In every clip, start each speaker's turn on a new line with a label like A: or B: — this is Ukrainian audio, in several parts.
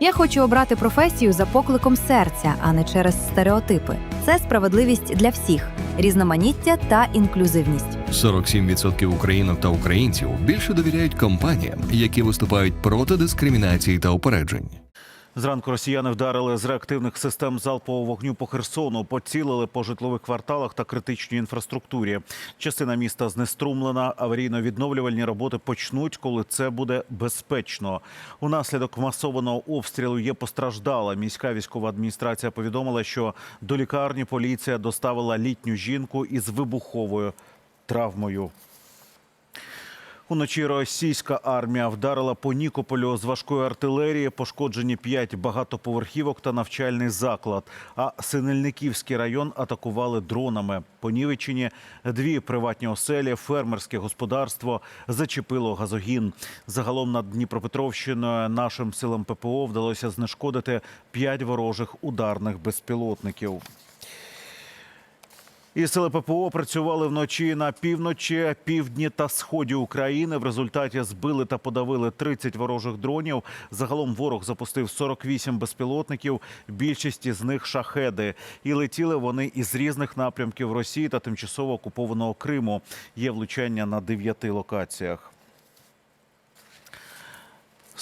A: Я хочу обрати професію за покликом серця, а не через стереотипи. Це справедливість для всіх, різноманіття та інклюзивність.
B: 47% українок та українців більше довіряють компаніям, які виступають проти дискримінації та упереджень.
C: Зранку росіяни вдарили з реактивних систем залпового вогню по Херсону, поцілили по житлових кварталах та критичній інфраструктурі. Частина міста знеструмлена. Аварійно-відновлювальні роботи почнуть, коли це буде безпечно. Унаслідок масованого обстрілу є постраждала. Міська військова адміністрація повідомила, що до лікарні поліція доставила літню жінку із вибуховою травмою. Уночі російська армія вдарила по Нікополю з важкої артилерії, пошкоджені п'ять багатоповерхівок та навчальний заклад. А Синельниківський район атакували дронами. По Нівеччині дві приватні оселі, фермерське господарство зачепило газогін. Загалом над Дніпропетровщиною нашим силам ППО вдалося знешкодити п'ять ворожих ударних безпілотників. І сили ППО працювали вночі на півночі, півдні та сході України. В результаті збили та подавили 30 ворожих дронів. Загалом ворог запустив 48 безпілотників. Більшість із них шахеди. І летіли вони із різних напрямків Росії та тимчасово окупованого Криму. Є влучання на дев'яти локаціях.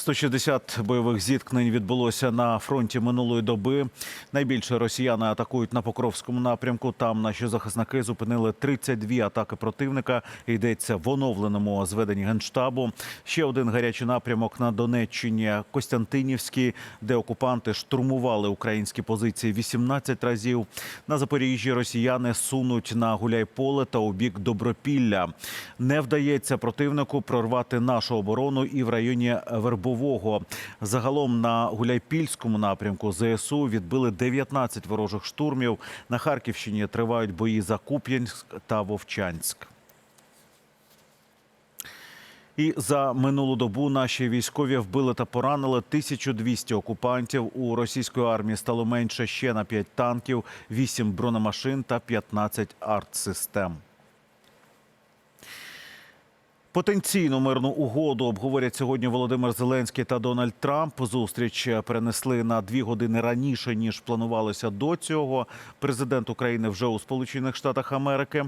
C: 160 бойових зіткнень відбулося на фронті минулої доби. Найбільше росіяни атакують на Покровському напрямку. Там наші захисники зупинили 32 атаки противника. Йдеться в оновленому зведенні генштабу. Ще один гарячий напрямок на Донеччині Костянтинівський, де окупанти штурмували українські позиції 18 разів. На Запоріжжі росіяни сунуть на Гуляйполе та у бік Добропілля. Не вдається противнику прорвати нашу оборону і в районі Вербового. Загалом на Гуляйпільському напрямку ЗСУ відбили 19 ворожих штурмів. На Харківщині тривають бої за Куп'янськ та Вовчанськ. І за минулу добу наші військові вбили та поранили 1200 окупантів. У російської армії стало менше ще на 5 танків, 8 бронемашин та 15 артсистем. Потенційну мирну угоду обговорять сьогодні Володимир Зеленський та Дональд Трамп. Зустріч перенесли на дві години раніше ніж планувалося до цього. Президент України вже у Сполучених Штатах Америки.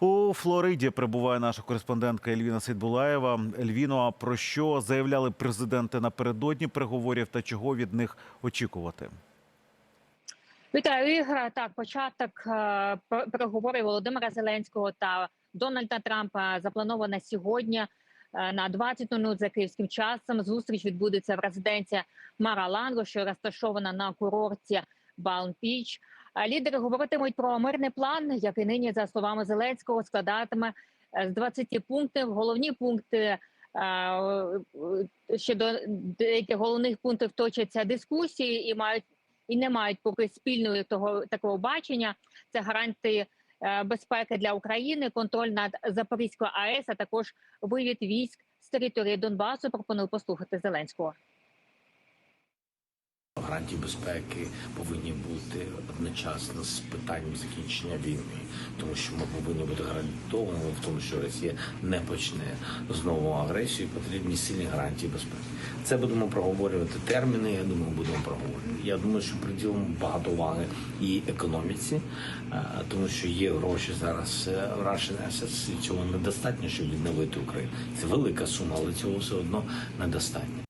C: У Флориді прибуває наша кореспондентка Ельвіна Сейдбулаєва. Ельвіно, а про що заявляли президенти напередодні переговорів та чого від них очікувати?
D: Вітаю Ігор. Так, початок е, переговорів Володимира Зеленського та Дональда Трампа запланована сьогодні е, на 20 минут за київським часом. Зустріч відбудеться в резиденції Мара-Ланго, що розташована на курорті Балм-Піч. Лідери говоритимуть про мирний план, який нині, за словами Зеленського, складатиме е, з 20 пунктів. Головні пункти е, щодо деяких головних пунктів точаться дискусії і мають і не мають поки спільної того такого бачення. Це гарантії е, безпеки для України, контроль над Запорізькою АЕС, а також вивід військ з території Донбасу. Пропоную послухати Зеленського.
E: Гарантії безпеки повинні бути одночасно з питанням закінчення війни, тому що ми повинні бути гарантованими в тому, що Росія не почне знову агресію. Потрібні сильні гарантії безпеки. Це будемо проговорювати терміни. Я думаю, будемо проговорювати. Я думаю, що приділимо багато уваги і економіці, е, тому що є гроші зараз е, в Russian Assets, і цього недостатньо, щоб відновити Україну. Це велика сума, але цього все одно недостатньо.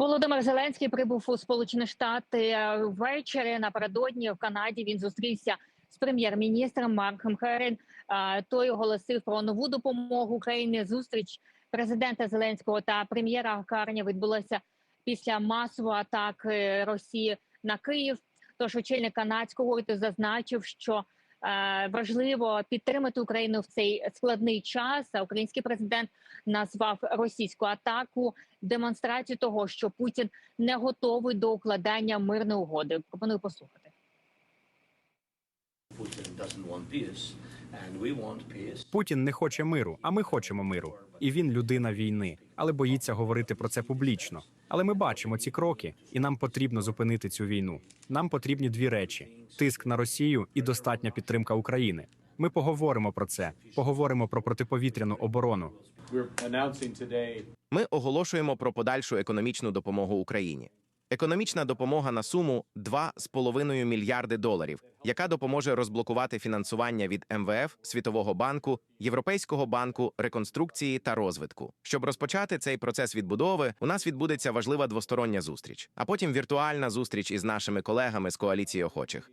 D: Володимир Зеленський прибув у Сполучені Штати е, ввечері. Напередодні в Канаді він зустрівся з прем'єр-міністром Марком Херен. Е, Той оголосив про нову допомогу Україні. Зустріч президента Зеленського та прем'єра Карня відбулася після масової атаки Росії на Київ. Тож очільник канадського уряду зазначив, що важливо підтримати Україну в цей складний час. А український президент назвав російську атаку демонстрацію того, що Путін не готовий до укладання мирної угоди. Пропоную послухати.
F: Путін не хоче миру, а ми хочемо миру. І він людина війни, але боїться говорити про це публічно. Але ми бачимо ці кроки, і нам потрібно зупинити цю війну. Нам потрібні дві речі: тиск на Росію і достатня підтримка України. Ми поговоримо про це. Поговоримо про протиповітряну оборону.
G: Ми оголошуємо про подальшу економічну допомогу Україні. Економічна допомога на суму 2,5 мільярди доларів, яка допоможе розблокувати фінансування від МВФ, Світового банку, Європейського банку реконструкції та розвитку. Щоб розпочати цей процес відбудови, у нас відбудеться важлива двостороння зустріч, а потім віртуальна зустріч із нашими колегами з коаліції охочих.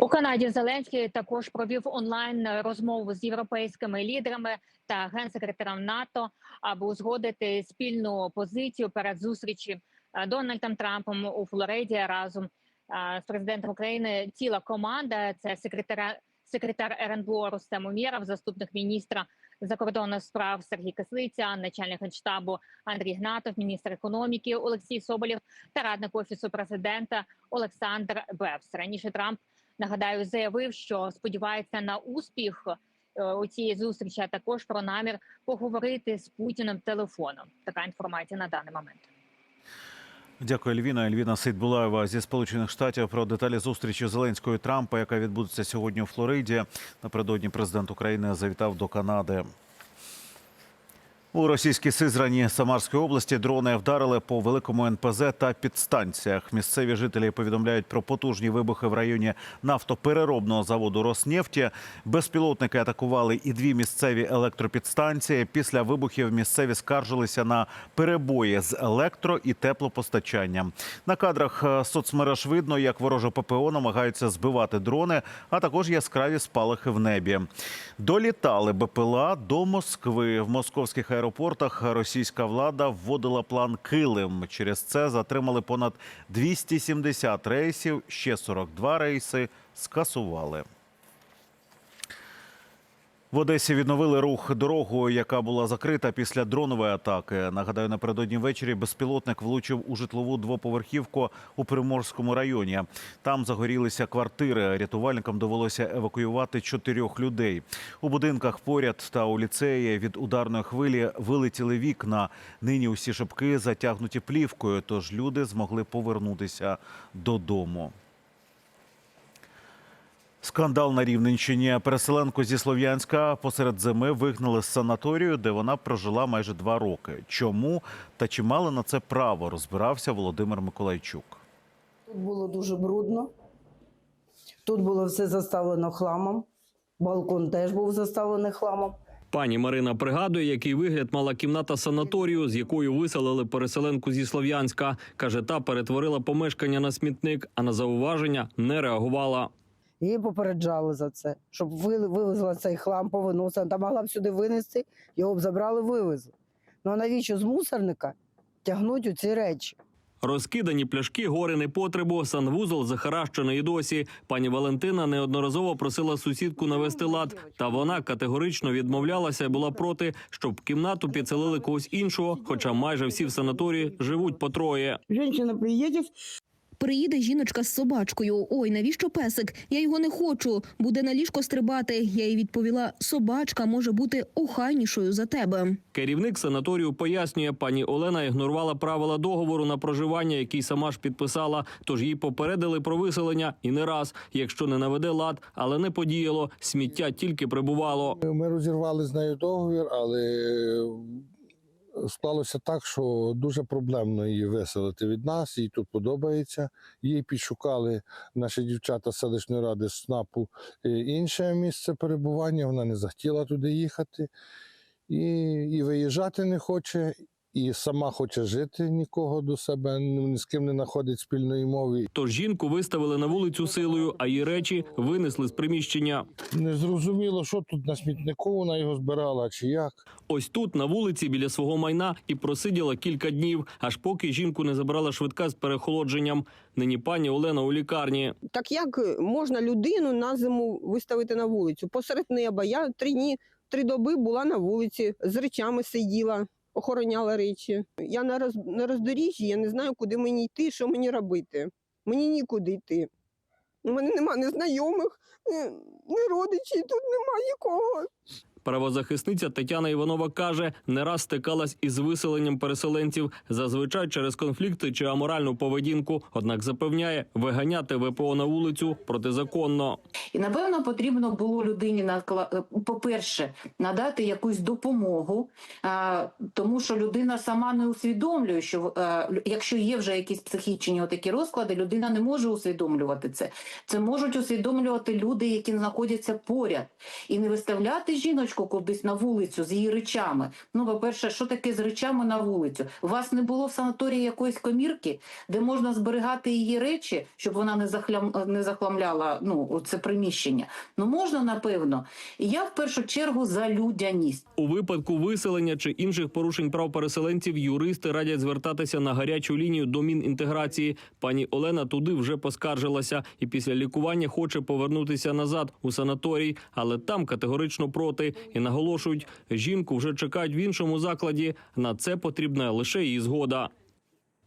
D: У Канаді Зеленський також провів онлайн розмову з європейськими лідерами та генсекретарем НАТО, аби узгодити спільну позицію перед зустрічі е, Дональдом Трампом у Флориді разом е, з президентом України. Ціла команда це секретар секретар РНБО Рустем Умєров, заступник міністра закордонних справ Сергій Кислиця, начальник генштабу Андрій Гнатов, міністр економіки Олексій Соболєв та радник офісу президента Олександр Бевс. Раніше Трамп нагадаю, заявив, що сподівається на успіх е, у цій зустрічі, а також про намір поговорити з Путіним телефоном. Така інформація на даний момент.
C: Дякую, Ельвіна. Ельвіна Сейдбулаєва зі Сполучених Штатів про деталі зустрічі Зеленського і Трампа, яка відбудеться сьогодні у Флориді. Напередодні президент України завітав до Канади. У російській Сизрані Самарської області дрони вдарили по великому НПЗ та підстанціях. Місцеві жителі повідомляють про потужні вибухи в районі нафтопереробного заводу Роснефті. Безпілотники атакували і дві місцеві електропідстанції. Після вибухів місцеві скаржилися на перебої з електро і теплопостачанням. На кадрах е, соцмереж видно, як вороже ППО намагаються збивати дрони, а також яскраві спалахи в небі. Долітали БПЛА до Москви. В московських аеропортах російська влада вводила план Килим. Через це затримали понад 270 рейсів, ще 42 рейси скасували. В Одесі відновили рух дорогою, яка була закрита після дронової атаки. Нагадаю, напередодні ввечері безпілотник влучив у житлову двоповерхівку у Приморському районі. Там загорілися квартири. Рятувальникам довелося евакуювати чотирьох людей. У будинках поряд та у ліцеї від ударної хвилі вилетіли вікна. Нині усі шибки затягнуті плівкою, тож люди змогли повернутися додому. Скандал на Рівненщині. Переселенку зі Слов'янська посеред зими вигнали з санаторію, де вона прожила майже два роки. Чому та чи мали на це право? Розбирався Володимир Миколайчук.
H: Тут було дуже брудно. Тут було все заставлено хламом. Балкон теж був заставлений хламом.
I: Пані Марина пригадує, який вигляд мала кімната санаторію, з якою виселили переселенку зі Слов'янська. Каже, та перетворила помешкання на смітник, а на зауваження не реагувала.
H: Її попереджали за це, щоб ви- вивезла цей хлам, повиносила. Та могла б сюди винести, його б забрали, вивезли. Ну а навіщо з мусорника тягнуть у ці речі?
I: Розкидані пляшки, гори непотребу, санвузол захаращений і досі. Пані Валентина неодноразово просила сусідку навести лад, та вона категорично відмовлялася і була проти, щоб в кімнату підселили когось іншого, хоча майже всі в санаторії живуть по троє.
H: Жінка приїде,
J: Приїде жіночка з собачкою. Ой, навіщо песик? Я його не хочу. Буде на ліжко стрибати. Я їй відповіла: собачка може бути охайнішою за тебе.
I: Керівник санаторію пояснює, пані Олена ігнорувала правила договору на проживання, який сама ж підписала. Тож їй попередили про виселення і не раз, якщо не наведе лад, але не подіяло. Сміття тільки прибувало.
K: Ми розірвали з нею договір, але склалося так, що дуже проблемно її виселити від нас. Їй тут подобається. Їй підшукали наші дівчата селищної ради СНАПу е, інше місце перебування. Вона не захотіла туди їхати і, і виїжджати не хоче. І сама хоче жити, нікого до себе ні з ким не знаходить спільної мови.
I: Тож жінку виставили на вулицю силою, а її речі винесли з приміщення.
K: Не зрозуміло, що тут на смітнику вона його збирала чи як.
I: Ось тут, на вулиці, біля свого майна, і просиділа кілька днів, аж поки жінку не забрала швидка з перехолодженням. Нині пані Олена у лікарні.
L: Так як можна людину на зиму виставити на вулицю? Посеред неба. Я три дні, три доби була на вулиці, з речами сиділа, охороняла речі. Я на, роз, на роздоріжжі, я не знаю, куди мені йти, що мені робити. Мені нікуди йти. У мене нема ні знайомих, ні родичів, тут немає нікого.
I: Правозахисниця Тетяна Іванова каже, не раз стикалась із виселенням переселенців зазвичай через конфлікти чи аморальну поведінку. Однак запевняє, виганяти ВПО на вулицю протизаконно.
M: І напевно потрібно було людині накла- по-перше, надати якусь допомогу, тому що людина сама не усвідомлює, що е, якщо є вже якісь психічні такі розклади, людина не може усвідомлювати це. Це можуть усвідомлювати люди, які знаходяться поряд, і не виставляти жіночку кудись на вулицю з її речами. Ну, по-перше, що таке з речами на вулицю? У вас не було в санаторії якоїсь комірки, де можна зберігати її речі, щоб вона не захлям не захламляла ну це приміщення. Ну можна напевно. І я в першу чергу за людяність.
I: У випадку виселення чи інших порушень прав переселенців юристи радять звертатися на гарячу лінію до Мінінтеграції. Пані Олена туди вже поскаржилася і після лікування хоче повернутися назад у санаторій, але там категорично проти і наголошують, жінку вже чекають в іншому закладі. На це потрібна лише її згода.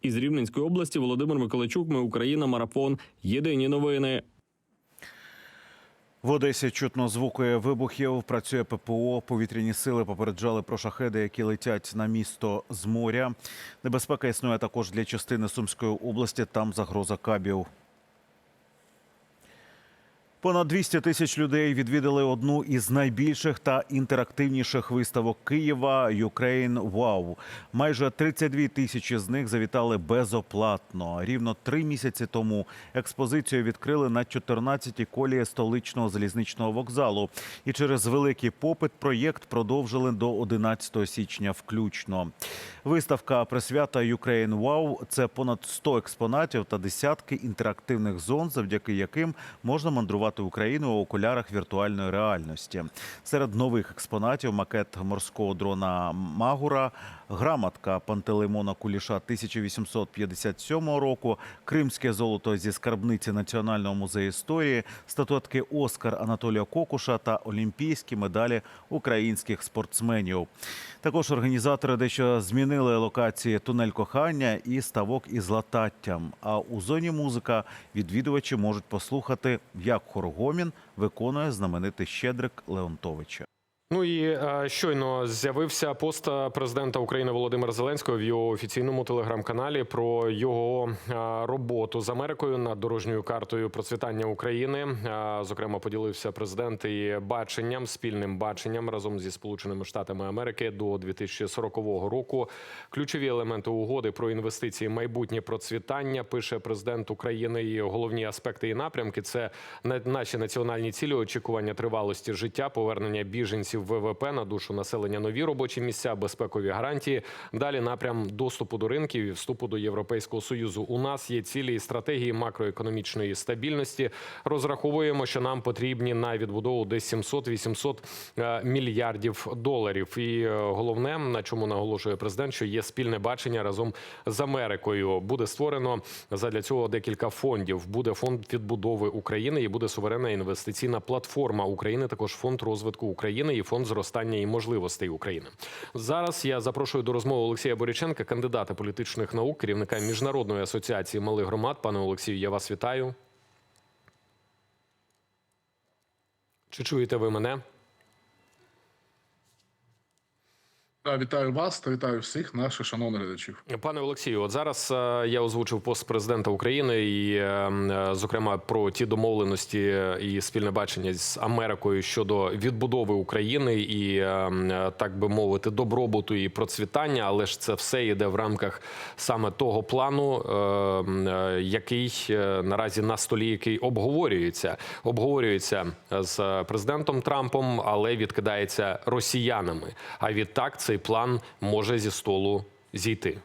I: Із Рівненської області Володимир Миколайчук. Ми Україна. Марафон. Єдині новини.
C: В Одесі чутно звуки вибухів. Працює ППО. Повітряні сили попереджали про шахеди, які летять на місто з моря. Небезпека існує також для частини Сумської області. Там загроза кабів. Понад 200 тисяч людей відвідали одну із найбільших та інтерактивніших виставок Києва Ukraine Wow. Майже 32 тисячі з них завітали безоплатно. Рівно три місяці тому експозицію відкрили на 14-й колії столичного залізничного вокзалу. І через великий попит проєкт продовжили до 11 січня включно. Виставка присвята Ukraine Wow – це понад 100 експонатів та десятки інтерактивних зон, завдяки яким можна мандрувати Україною у окулярах віртуальної реальності. Серед нових експонатів макет морського дрона Магура, грамотка Пантелеймона Куліша 1857 року, кримське золото зі скарбниці Національного музею історії, статуетки Оскар Анатолія Кокуша та олімпійські медалі українських спортсменів. Також організатори дещо змінили локації тунель кохання і ставок із лататтям. А у зоні музика відвідувачі можуть послухати, як хоргомін виконує знаменитий щедрик Леонтовича.
N: Ну і е, щойно з'явився пост президента України Володимира Зеленського в його офіційному телеграм-каналі про його е, роботу з Америкою над дорожньою картою процвітання України. Е, зокрема, поділився президент і баченням, спільним баченням разом зі Сполученими Штатами Америки до 2040 року. Ключові елементи угоди про інвестиції, майбутнє процвітання. Пише президент України. І головні аспекти і напрямки це на- наші національні цілі, очікування тривалості життя, повернення біженців ВВП на душу населення, нові робочі місця, безпекові гарантії. Далі напрям доступу до ринків і вступу до Європейського союзу. У нас є цілі і стратегії макроекономічної стабільності. Розраховуємо, що нам потрібні на відбудову десь 700-800 е, мільярдів доларів. І е, головне, на чому наголошує президент, що є спільне бачення разом з Америкою. Буде створено задля цього декілька фондів. Буде фонд відбудови України і буде суверенна інвестиційна платформа України. Також фонд розвитку України і фонд зростання і можливостей України. Зараз я запрошую до розмови Олексія Боріченка, кандидата політичних наук, керівника міжнародної асоціації малих громад. Пане Олексію, я вас вітаю. Чи чуєте ви мене?
O: Да, Вітаю вас та вітаю всіх наших шановних глядачів.
N: Пане Олексію, от зараз е, я озвучив пост президента України і, е, е, зокрема, про ті домовленості і спільне бачення з Америкою щодо відбудови України і, так би мовити, добробуту і процвітання. Але ж це все йде в рамках саме того плану, який наразі на столі, який обговорюється, обговорюється з президентом Трампом, але відкидається росіянами. А відтак цей план може зі столу зійти.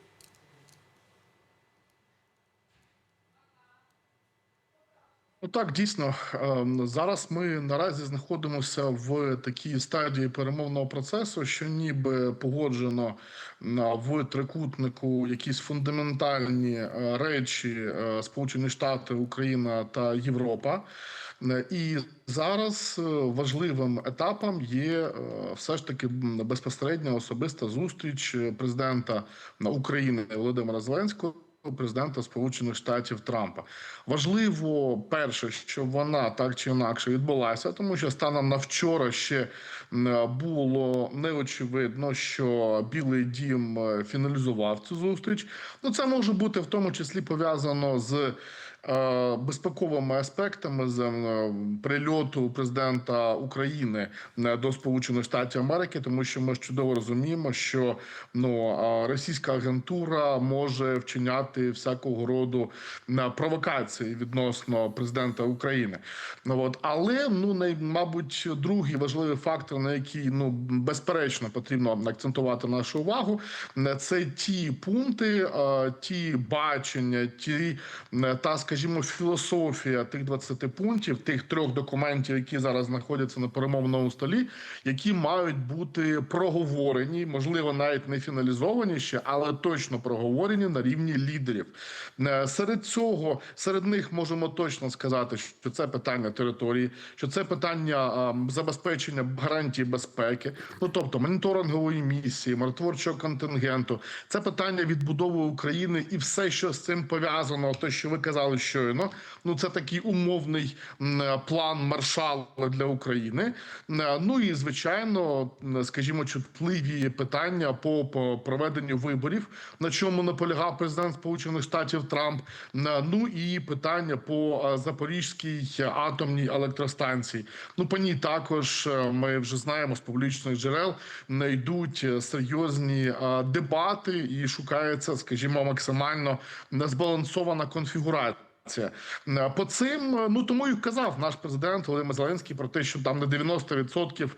O: Ну так, дійсно, ем, зараз ми наразі знаходимося в такій стадії перемовного процесу, що ніби погоджено в трикутнику якісь фундаментальні е, речі е, Сполучені Штати, Україна та Європа. Е, І зараз е, важливим етапом є е, все ж таки безпосередня особиста зустріч президента України Володимира Зеленського президента Сполучених Штатів Трампа. Важливо перше, що вона так чи інакше відбулася, тому що станом на вчора ще було неочевидно, що Білий Дім фіналізував цю зустріч. Ну це може бути в тому числі пов'язано з. Е, Безпековими аспектами з е, прильоту президента України е, до Сполучених Штатів Америки, тому що ми чудово розуміємо, що ну російська агентура може вчиняти всякого роду провокації відносно президента України. Ну от але ну най, мабуть, другий важливий фактор, на який ну безперечно потрібно акцентувати нашу увагу, це ті пункти, ті бачення, ті та, скажімо, філософія тих 20 пунктів, тих трьох документів, які зараз знаходяться на перемовному столі, які мають бути проговорені, можливо, навіть не фіналізовані ще, але точно проговорені на рівні лідерів. Е, Серед цього, серед них можемо точно сказати, що це питання території, що це питання забезпечення гарантій безпеки, ну тобто моніторингової місії, миротворчого контингенту, це питання відбудови України і все, що з цим пов'язано, те, що ви казали щойно. Ну це такий умовний план маршала для України. Ну і звичайно, скажімо, чутливі питання по, проведенню виборів, на чому наполягав президент Сполучених Штатів Трамп. Ну і питання по е, Запорізькій атомній електростанції. Ну по ній також е, ми вже знаємо з публічних джерел не йдуть е, серйозні дебати і шукається, скажімо, максимально збалансована конфігурація. Е, по цим, е, ну тому і казав наш президент Володимир Зеленський про те, що там на 90%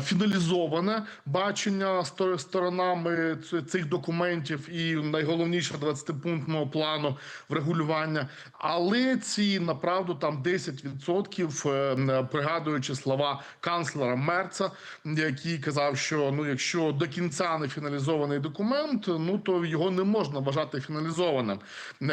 O: фіналізоване бачення сторонами цих документів і найголовніше 20-пунктного плану врегулювання. Але ці направду там 10%, е, пригадуючи слова канцлера Мерца, який казав, що ну якщо до кінця не фіналізований документ, ну то його не можна вважати фіналізованим.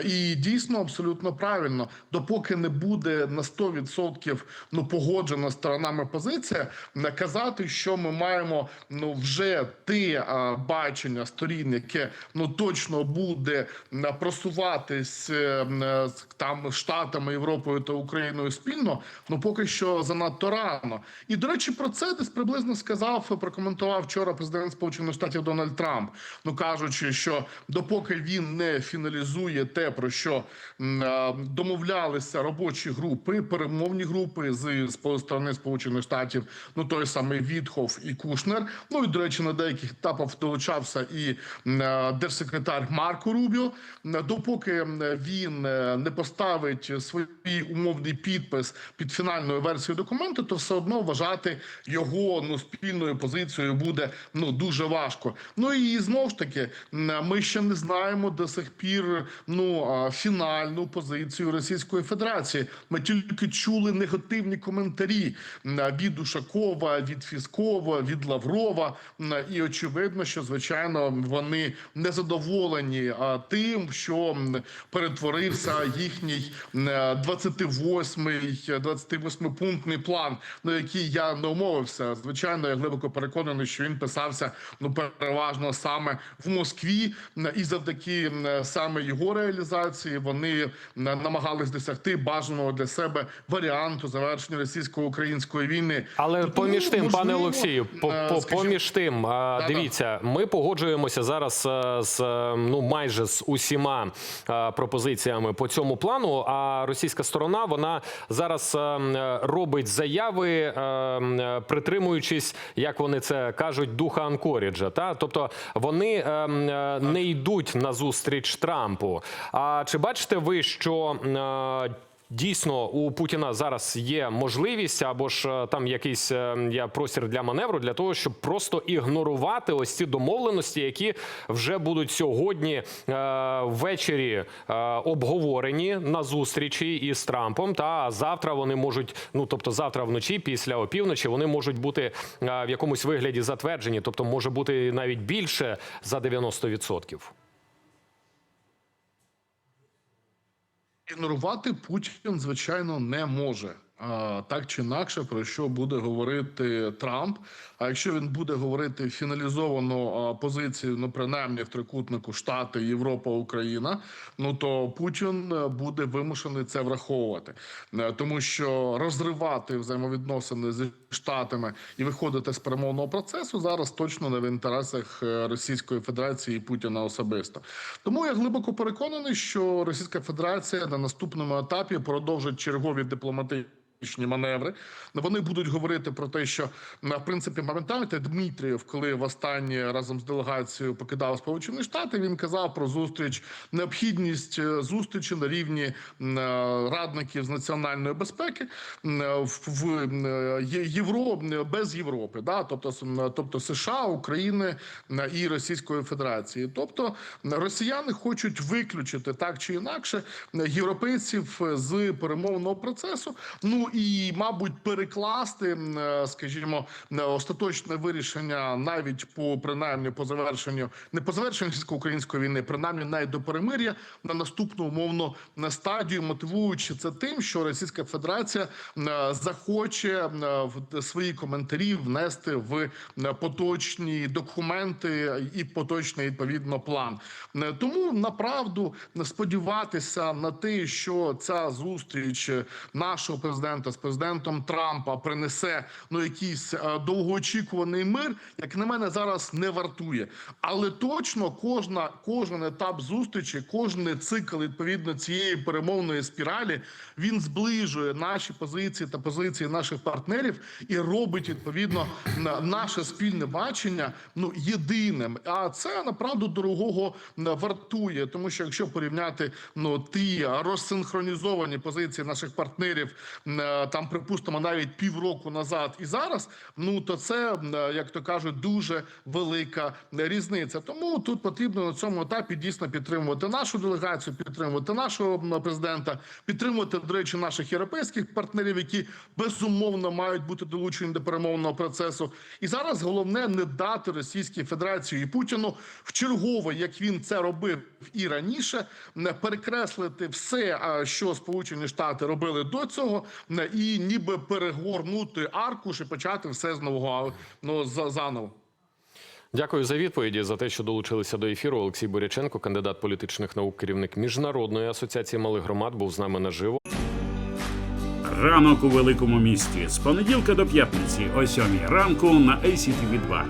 O: І дійсно абсолютно правильно, допоки не буде на 100% ну погоджена сторонами позиція, не казати, що ми маємо ну вже те а, бачення сторін, яке ну точно буде м, просуватись е, м, е, з- там штатами, Європою та Україною спільно. Ну поки що занадто рано. І до речі, про це десь приблизно сказав, прокоментував вчора президент Сполучених Штатів Дональд Трамп. Ну кажучи, що допоки він не фіналізує те, про що е, домовлялися робочі групи, перемовні групи з, сторони Сполучених Штатів, ну той самий Вітхов і Кушнер. Ну і до речі, на деяких етапах долучався і е, держсекретар Марко Рубіо. Допоки він е, не поставить свій умовний підпис під фінальною версією документу, то все одно вважати його ну спільною позицією буде ну дуже важко. Ну і знову ж таки, ми ще не знаємо до сих пір ну фінальну позицію Російської Федерації. Ми тільки чули негативні коментарі від Ушакова, від Фіскова, від Лаврова. І очевидно, що звичайно вони не задоволені тим, що перетворився їхній м, 28-й, 28-пунктний план, на який я не умовився. Звичайно, я глибоко переконаний, що він писався ну переважно саме в Москві, і завдяки саме його реалізації вони намагались досягти бажаного для себе варіанту завершення російсько-української війни.
N: Але
O: тому,
N: поміж тим, пане Олексію, по,
O: е, скажімо,
N: поміж тим, а,
O: Да-да.
N: дивіться, ми погоджуємося зараз е, з е, ну майже з усіма пропозиціями по цьому плану. А російська сторона вона зараз робить заяви, притримуючись, як вони це кажуть, духа Анкоріджа. Та тобто вони не йдуть на зустріч Трампу. А чи бачите ви, що е, Дійсно, у Путіна зараз є можливість або ж е, там якийсь е, простір для маневру для того, щоб просто ігнорувати ось ці домовленості, які вже будуть сьогодні е, ввечері е, обговорені на зустрічі із Трампом. Та завтра вони можуть, ну тобто завтра вночі, після опівночі, вони можуть бути е, в якомусь вигляді затверджені, тобто може бути навіть більше за 90%.
O: Ігнорувати Путін, звичайно, не може. так чи інакше, про що буде говорити Трамп. А якщо він буде говорити фіналізовану позицію, ну принаймні в трикутнику Штати, Європа, Україна, ну то Путін е, буде вимушений це враховувати, Е, тому що розривати взаємовідносини з штатами і виходити з перемовного процесу зараз точно не в інтересах е, Російської Федерації і Путіна особисто. Тому я глибоко переконаний, що Російська Федерація на наступному етапі продовжить чергові дипломатичні маневри. Вони будуть говорити про те, що в принципі пам'ятаєте Дмитрієв, коли востаннє разом з делегацією покидав Сполучені Штати, він казав про зустріч, необхідність е, зустрічі на рівні е, радників з національної безпеки е, в, Євро без Європи, да, тобто тобто США, України і Російської Федерації. Тобто росіяни хочуть виключити так чи інакше європейців з перемовного процесу. Ну і мабуть перекласти, е, скажімо, е, остаточне вирішення навіть по принаймні по завершенню не по завершенню російсько-української війни, принаймні навіть до перемир'я на наступну умовно на стадію, мотивуючи це тим, що Російська Федерація е, захоче свої коментарі внести в поточні документи і поточний відповідно план. Тому направду сподіватися на те, що ця зустріч нашого президента з президентом Трампа принесе ну якийсь е, довгоочікуваний мир, як на мене зараз не вартує. Але точно кожна кожен етап зустрічі, кожен цикл відповідно цієї перемовної спіралі він зближує наші позиції та позиції наших партнерів і робить відповідно на- наше спільне бачення ну єдиним. А це направду дорогого вартує, тому що якщо порівняти ну ті розсинхронізовані позиції наших партнерів, там припустимо навіть півроку назад і зараз, ну то це е, як то кажуть, дуже велика різниця. Тому тут потрібно на цьому етапі дійсно підтримувати нашу делегацію, підтримувати нашого президента, підтримувати до речі наших європейських партнерів, які безумовно мають бути долучені до перемовного процесу. І зараз головне не дати Російській Федерації і Путіну в чергове, як він це робив і раніше, не перекреслити все, що Сполучені Штати робили до цього, і ніби перегорнути аркуш і почати все з нового ну, заново.
N: Дякую за відповіді за те, що долучилися до ефіру. Олексій Боряченко, кандидат політичних наук, керівник міжнародної асоціації малих громад, був з нами наживо.
P: Ранок у великому місті з понеділка до п'ятниці о 7 ранку на ACTV 2